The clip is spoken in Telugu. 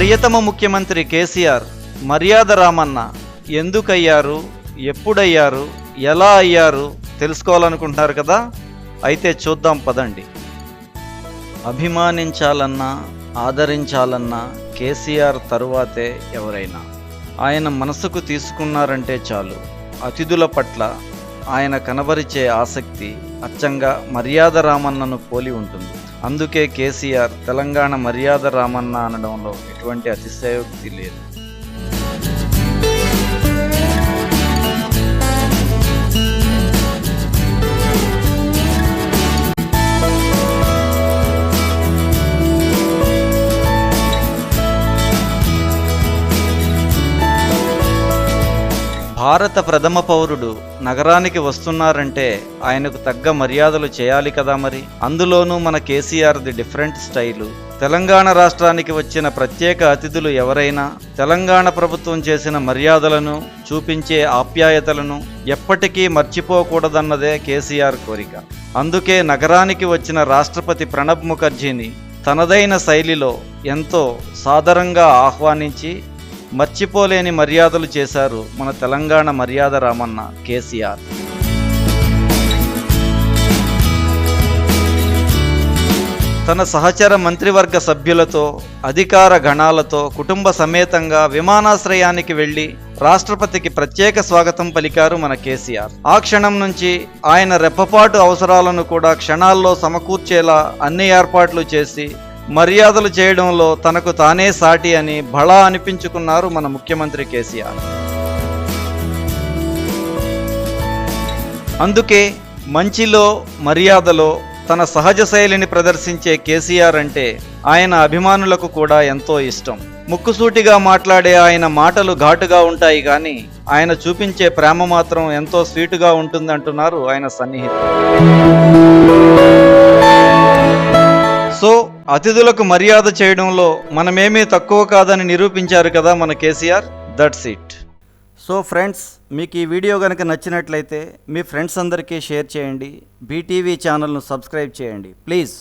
ప్రియతమ ముఖ్యమంత్రి కేసీఆర్ మర్యాద రామన్న ఎందుకయ్యారు ఎప్పుడయ్యారు ఎలా అయ్యారు తెలుసుకోవాలనుకుంటున్నారు కదా? అయితే చూద్దాం పదండి. అభిమానించాలన్నా ఆదరించాలన్నా కేసీఆర్ తరువాతే ఎవరైనా. ఆయన మనసుకు తీసుకున్నారంటే చాలు. అతిథుల పట్ల ఆయన కనబరిచే ఆసక్తి అచ్చంగా మర్యాద రామన్నను పోలి ఉంటుంది. అందుకే కేసీఆర్ తెలంగాణ మర్యాద రామన్న అనడంలో ఎటువంటి అతిశయోక్తి లేదు. భారత ప్రథమ పౌరుడు నగరానికి వస్తున్నారంటే ఆయనకు తగ్గ మర్యాదలు చేయాలి కదా మరి. అందులోనూ మన కేసీఆర్ది డిఫరెంట్ స్టైలు. తెలంగాణ రాష్ట్రానికి వచ్చిన ప్రత్యేక అతిథులు ఎవరైనా తెలంగాణ ప్రభుత్వం చేసిన మర్యాదలను చూపించే ఆప్యాయతలను ఎప్పటికీ మర్చిపోకూడదన్నదే కేసీఆర్ కోరిక. అందుకే నగరానికి వచ్చిన రాష్ట్రపతి ప్రణబ్ ముఖర్జీని తనదైన శైలిలో ఎంతో సాదరంగా ఆహ్వానించి మర్చిపోలేని మర్యాదలు చేశారు మన తెలంగాణ మర్యాద రామన్న కేసీఆర్. తన సహచర మంత్రివర్గ సభ్యులతో అధికార గణాలతో కుటుంబ సమేతంగా విమానాశ్రయానికి వెళ్ళి రాష్ట్రపతికి ప్రత్యేక స్వాగతం పలికారు మన కేసీఆర్. ఆ క్షణం నుంచి ఆయన రెప్పపాటు అవసరాలను కూడా క్షణాల్లో సమకూర్చేలా అన్ని ఏర్పాట్లు చేసి మర్యాదలు చేయడంలో తనకు తానే సాటి అని బళా అనిపించుకున్నారు మన ముఖ్యమంత్రి కేసీఆర్. అందుకే మంచిలో మర్యాదలో తన సహజ శైలిని ప్రదర్శించే కేసీఆర్ అంటే ఆయన అభిమానులకు కూడా ఎంతో ఇష్టం. ముక్కుసూటిగా మాట్లాడే ఆయన మాటలు ఘాటుగా ఉంటాయి కానీ ఆయన చూపించే ప్రేమ మాత్రం ఎంతో స్వీటుగా ఉంటుందంటున్నారు ఆయన సన్నిహితులు. అతిథులకు మర్యాద చేయడంలో మనమేమీ తక్కువ కాదని నిరూపించారు కదా మన KCR. That's it so friends మీకు ఈ వీడియో కనుక నచ్చినట్లయితే మీ ఫ్రెండ్స్ అందరికీ షేర్ చేయండి. బీటీవీ ఛానల్ను సబ్స్క్రైబ్ చేయండి. ప్లీజ్